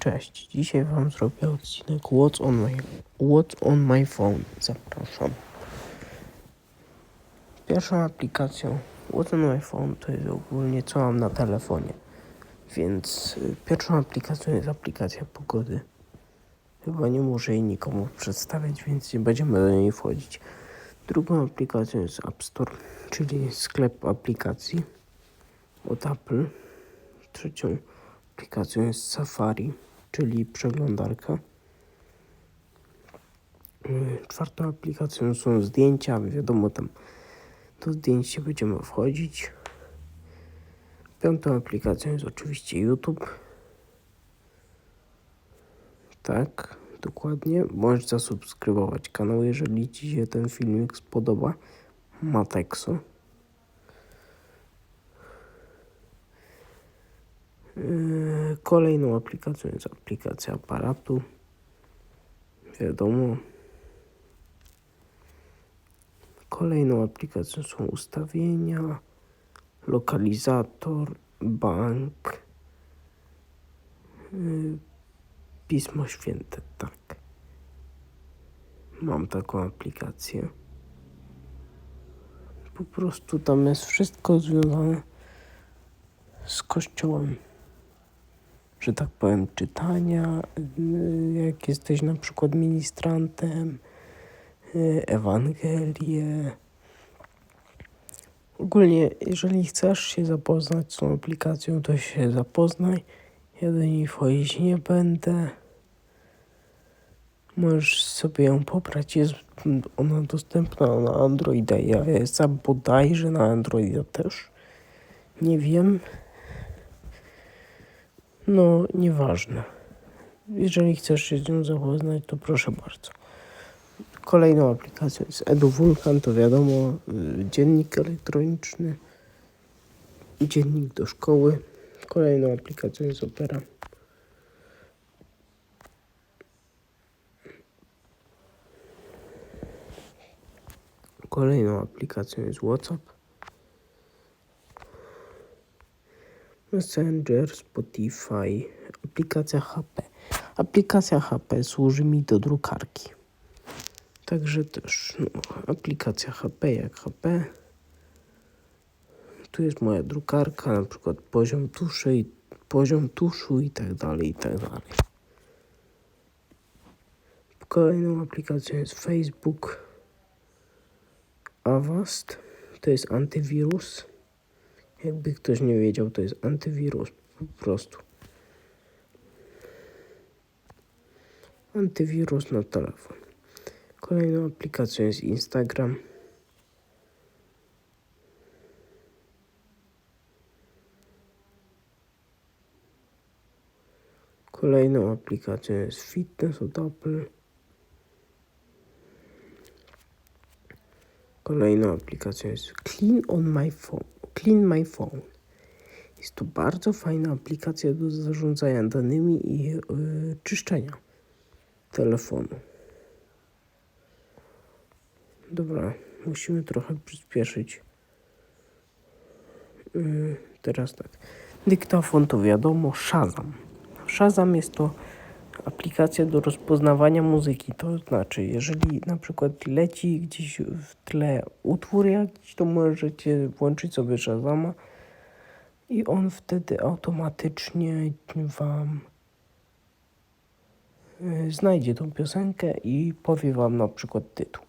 Cześć, dzisiaj wam zrobię odcinek What's on my, What's on my phone. Zapraszam. Pierwszą aplikacją What's on my phone to jest ogólnie co mam na telefonie. Więc y, pierwszą aplikacją jest aplikacja pogody. Chyba nie muszę jej nikomu przedstawiać, więc nie będziemy do niej wchodzić. Drugą aplikacją jest App Store, czyli sklep aplikacji od Apple. Trzecią aplikacją jest Safari, czyli przeglądarka. Yy, Czwartą aplikacją są zdjęcia, wiadomo tam do zdjęć będziemy wchodzić. Piątą aplikacją jest oczywiście YouTube. Tak, dokładnie. Możesz zasubskrybować kanał, jeżeli Ci się ten filmik spodoba. Matexo. Kolejną aplikacją jest aplikacja aparatu. Wiadomo. Kolejną aplikacją są ustawienia, lokalizator, bank, yy, pismo święte. Tak. Mam taką aplikację. Po prostu tam jest wszystko związane z kościołem że tak powiem, czytania, y, jak jesteś na przykład ministrantem, y, Ewangelię. Ogólnie, jeżeli chcesz się zapoznać z tą aplikacją, to się zapoznaj. Ja do niej wchodzić nie będę. Możesz sobie ją pobrać, jest ona dostępna na Androida. Ja jest bodajże na Androida też. Nie wiem. No, nieważne. Jeżeli chcesz się z nią zapoznać, to proszę bardzo. Kolejną aplikacją jest EduWulkan, to wiadomo, y, dziennik elektroniczny, dziennik do szkoły. Kolejną aplikacją jest Opera. Kolejną aplikacją jest WhatsApp. Messenger, Spotify, aplikacja HP. Aplikacja HP służy mi do drukarki. Także też no, aplikacja HP jak HP. Tu jest moja drukarka, na przykład poziom tuszy, i- poziom tuszu i tak dalej, i tak dalej. Kolejną aplikacją jest Facebook. Avast to jest antywirus. Jakby ktoś nie wiedział, to jest antywirus po prostu. Antywirus na telefon. Kolejną aplikacją jest Instagram. Kolejną aplikacją jest Fitness od Apple. Kolejną aplikacją jest Clean on my phone. Clean my phone. Jest to bardzo fajna aplikacja do zarządzania danymi i yy, czyszczenia telefonu. Dobra, musimy trochę przyspieszyć. Yy, teraz tak. Dyktafon to wiadomo, Shazam. Shazam jest to aplikacja do rozpoznawania muzyki. To znaczy, jeżeli na przykład leci gdzieś w tle utwór jakiś, to możecie włączyć sobie Shazama i on wtedy automatycznie wam y, znajdzie tą piosenkę i powie wam na przykład tytuł.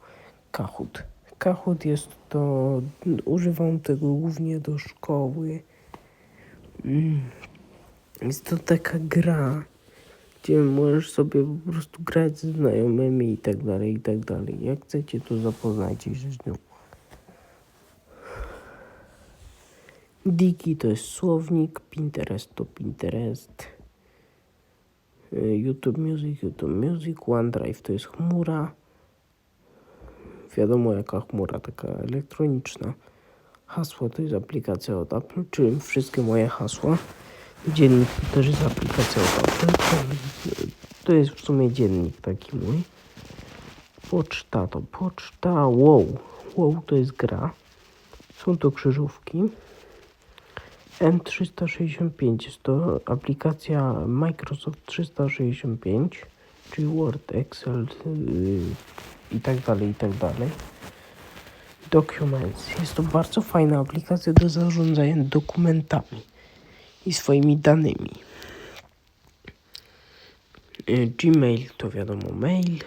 Kahoot. Kahoot jest to, używam tego głównie do szkoły. Mm. Jest to taka gra, gdzie możesz sobie po prostu grać ze znajomymi i tak dalej, i tak dalej. Jak chcecie, to zapoznajcie się z nią. Diki to jest słownik, Pinterest to Pinterest, YouTube Music, YouTube Music, OneDrive to jest chmura. Wiadomo jaka chmura, taka elektroniczna. Hasło to jest aplikacja od Apple, czyli wszystkie moje hasła. Dziennik też jest aplikacja to jest w sumie dziennik taki mój. Poczta to poczta. Wow. Wow to jest gra. Są to krzyżówki. M365 jest to aplikacja Microsoft 365, czyli Word, Excel yy, i tak dalej, i tak dalej. Documents. Jest to bardzo fajna aplikacja do zarządzania dokumentami i swoimi danymi. Y, Gmail to wiadomo mail.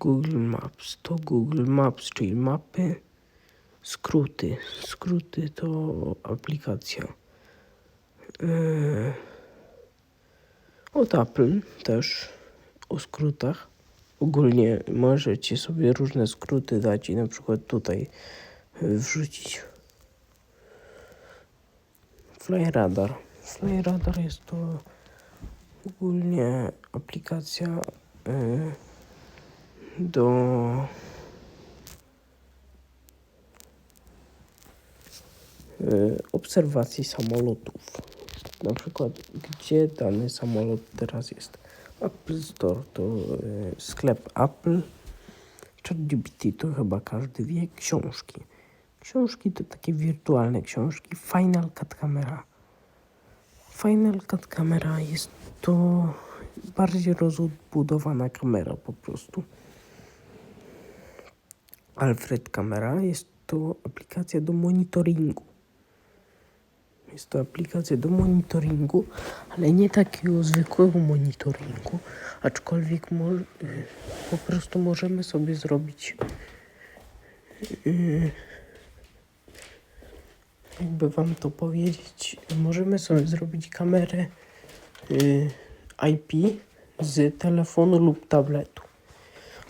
Google Maps to Google Maps, czyli mapy. Skróty. Skróty to aplikacja. Yy, od Apple też o skrótach. Ogólnie możecie sobie różne skróty dać i na przykład tutaj wrzucić. Flyradar. Flyradar jest to ogólnie aplikacja yy, do y, obserwacji samolotów. Na przykład, gdzie dany samolot teraz jest. Apple Store to y, sklep Apple. ChatGPT to chyba każdy wie. Książki. Książki to takie wirtualne książki. Final Cut Camera. Final Cut Camera jest to bardziej rozbudowana kamera po prostu. Alfred Camera jest to aplikacja do monitoringu. Jest to aplikacja do monitoringu, ale nie takiego zwykłego monitoringu, aczkolwiek po prostu możemy sobie zrobić y, jakby wam to powiedzieć, możemy sobie zrobić kamerę y, IP z telefonu lub tabletu.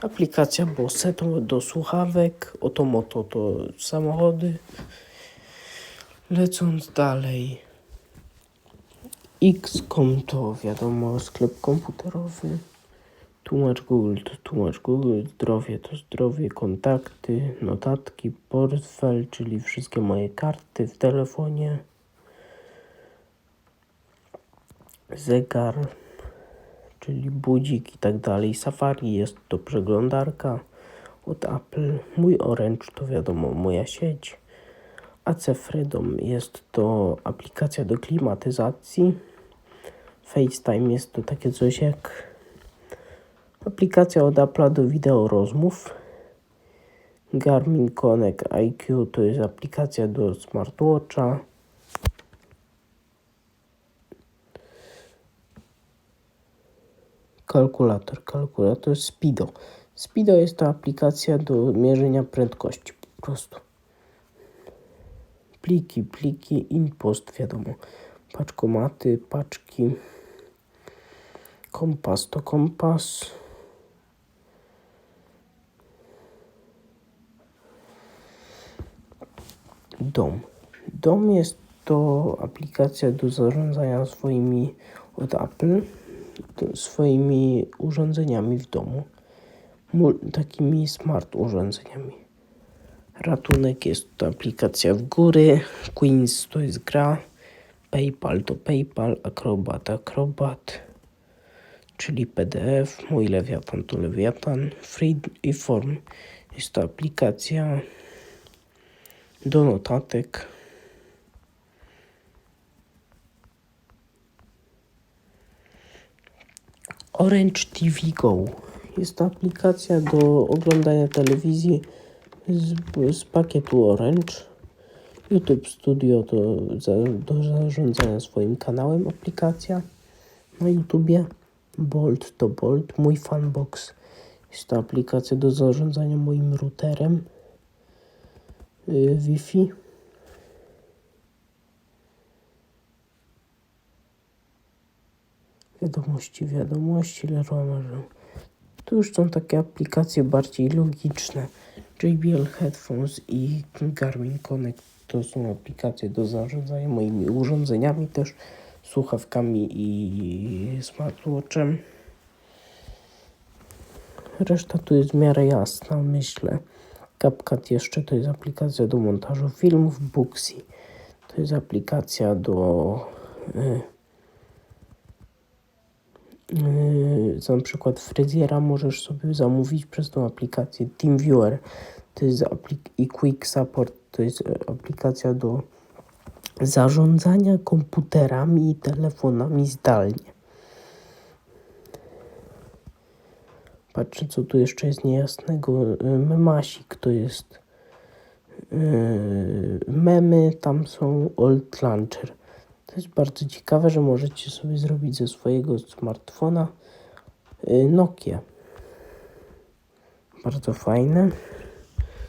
Aplikacja Bose to do słuchawek, Otomoto to samochody. Lecąc dalej. XCOM to wiadomo sklep komputerowy. Tłumacz Google to tłumacz Google. Zdrowie to zdrowie, kontakty, notatki, portfel, czyli wszystkie moje karty w telefonie. Zegar, czyli budzik i tak dalej. Safari jest to przeglądarka od Apple. Mój Orange to wiadomo moja sieć. AC Freedom jest to aplikacja do klimatyzacji. FaceTime jest to takie coś jak aplikacja od Apple'a do wideo rozmów. Garmin Connect IQ to jest aplikacja do smartwatcha. Kalkulator. Kalkulator Speedo. Speedo jest to aplikacja do mierzenia prędkości po prostu. Pliki, pliki, impost, wiadomo. Paczkomaty, paczki. Kompas to kompas. Dom. Dom jest to aplikacja do zarządzania swoimi od Apple, swoimi urządzeniami w domu, takimi smart urządzeniami. Ratunek jest to aplikacja w góry, Queens to jest gra, PayPal to PayPal, Acrobat Acrobat, czyli PDF, mój Lewiatan to Lewiatan, Freeform jest to aplikacja do notatek. Orange TV Go jest to aplikacja do oglądania telewizji z, z pakietu Orange. YouTube Studio za, do zarządzania swoim kanałem aplikacja na YouTubie. Bolt to Bolt. Mój Fanbox jest to aplikacja do zarządzania moim routerem Wi-Fi. Wiadomości, wiadomości, Leroy Merlin. Tu już są takie aplikacje bardziej logiczne. JBL Headphones i Garmin Connect to są aplikacje do zarządzania moimi urządzeniami, też słuchawkami i smartwatchem. Reszta tu jest w miarę jasna, myślę. CapCut jeszcze to jest aplikacja do montażu filmów. Booksy to jest aplikacja do Yy, na przykład fryzjera możesz sobie zamówić przez tą aplikację TeamViewer to jest aplik- i Quick Support to jest e, aplikacja do zarządzania komputerami i telefonami zdalnie. Patrzę, co tu jeszcze jest niejasnego. Y, Memasik to jest y, memy, tam są Old Launcher. To jest bardzo ciekawe, że możecie sobie zrobić ze swojego smartfona y, Nokia. Bardzo fajne.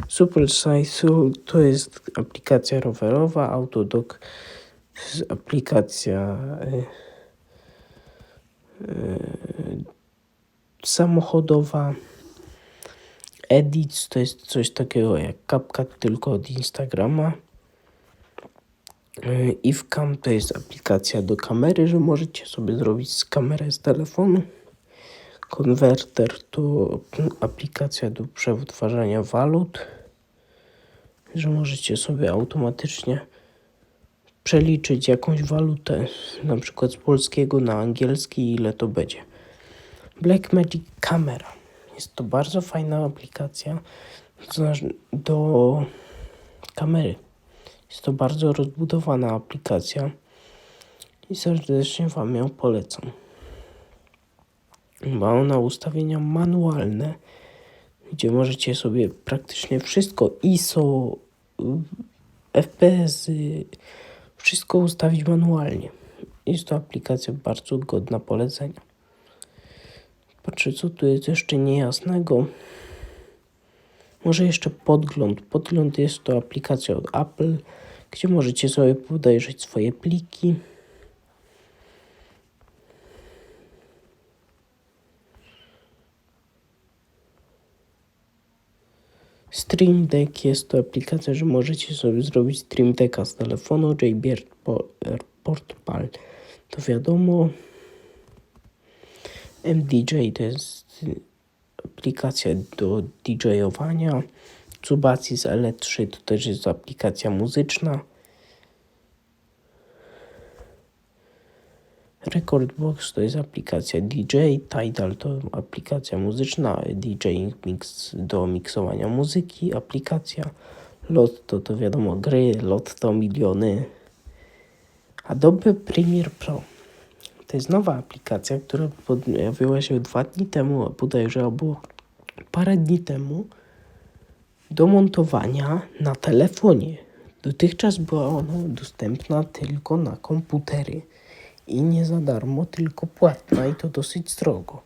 Super Size to jest aplikacja rowerowa, Autodoc to jest aplikacja samochodowa. Edits to jest coś takiego jak CapCut, tylko od Instagrama. Ifcam to jest aplikacja do kamery, że możecie sobie zrobić z kamerę z telefonu. Konwerter to aplikacja do przetwarzania walut, że możecie sobie automatycznie przeliczyć jakąś walutę, na przykład z polskiego na angielski, ile to będzie. Blackmagic Camera. Jest to bardzo fajna aplikacja do kamery. Jest to bardzo rozbudowana aplikacja i serdecznie Wam ją polecam. Ma ona ustawienia manualne, gdzie możecie sobie praktycznie wszystko ISO, FPS, wszystko ustawić manualnie. Jest to aplikacja bardzo godna polecenia. Patrzę, co tu jest jeszcze niejasnego. Może jeszcze podgląd. Podgląd jest to aplikacja od Apple, gdzie możecie sobie podejrzeć swoje pliki. Stream Deck jest to aplikacja, że możecie sobie zrobić Stream Decka z telefonu. JBR Portable to wiadomo. MDJ to jest aplikacja do DJ-owania. Cubacji z L3 to też jest aplikacja muzyczna. Recordbox to jest aplikacja DJ, Tidal to aplikacja muzyczna, DJ Mix do miksowania muzyki, aplikacja Lotto to wiadomo gry, Lotto miliony. Adobe Premiere Pro to jest nowa aplikacja, która pojawiła się dwa dni temu, bodajże albo parę dni temu do montowania na telefonie. Dotychczas była ona dostępna tylko na komputery i nie za darmo, tylko płatna i to dosyć drogo.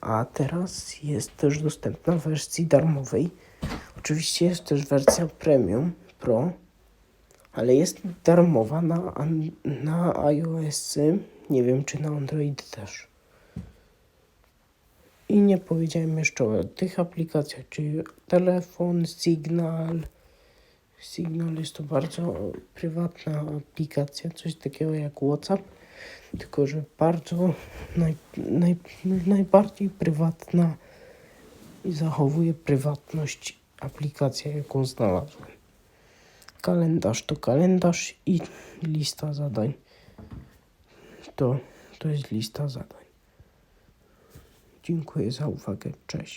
A teraz jest też dostępna w wersji darmowej. Oczywiście jest też wersja premium pro, ale jest darmowa na, na iOS. Nie wiem czy na Android też. I nie powiedziałem jeszcze o tych aplikacjach, czyli telefon, Signal. Signal jest to bardzo prywatna aplikacja, coś takiego jak WhatsApp, tylko że bardzo naj, naj, najbardziej prywatna i zachowuje prywatność aplikacja, jaką znalazłem. Kalendarz to kalendarz i lista zadań. To, to jest lista zadań. Dziękuję za uwagę. Cześć.